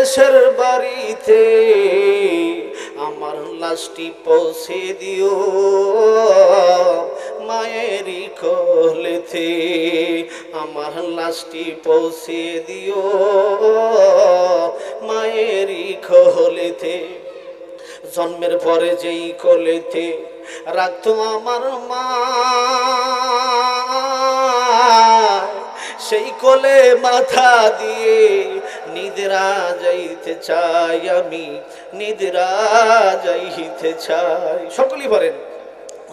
দেশের বাড়িতে আমার লাশটি পৌঁছে দিও। মায়েরই কোলেতে আমার লাশটি পৌঁছে দিও। মায়েরই কোলেতে, জন্মের পরে যেই কোলেতে রাখতো আমার মা সেই কোলে মাথা দিয়ে নিদ্রা যাইতে চাই আমি, নিদ্রা যাইতে চাই। সকলেই বলেন,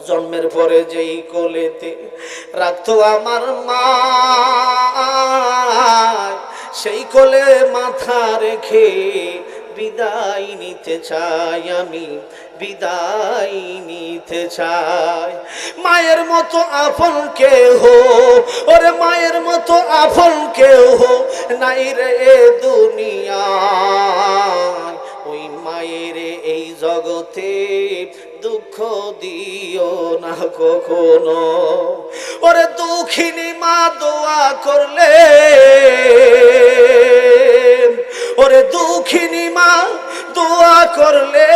জন্মের পরে যেই কোলেতে রাখতো আমার মা, সেই কোলে মাথা রেখে বিদায় নিতে চাই আমি, বিদায় নিতে চাই। মায়ের মতো আপন কে হো ওরে মায়ের মতো আপন কেহ নাই রে দুনিয়া। ওই মায়ের এই জগতে দুঃখ দিও না কখনো। ওরে দুঃখিনী মা দোয়া করলে ওরে দুঃখিনী মা দোয়া করলে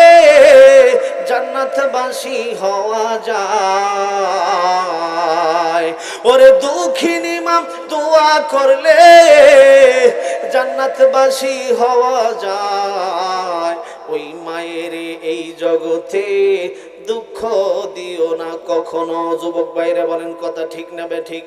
জান্নাতবাসী হওয়া যায়। ওরে দুঃখিনী মা, দোয়া করলে জান্নাতবাসী হওয়া যায়। ওই মায়ের এই জগতে দুঃখ দিও না কখনো। যুবক বাইরে বলেন, কথা ঠিক নেবে ঠিক?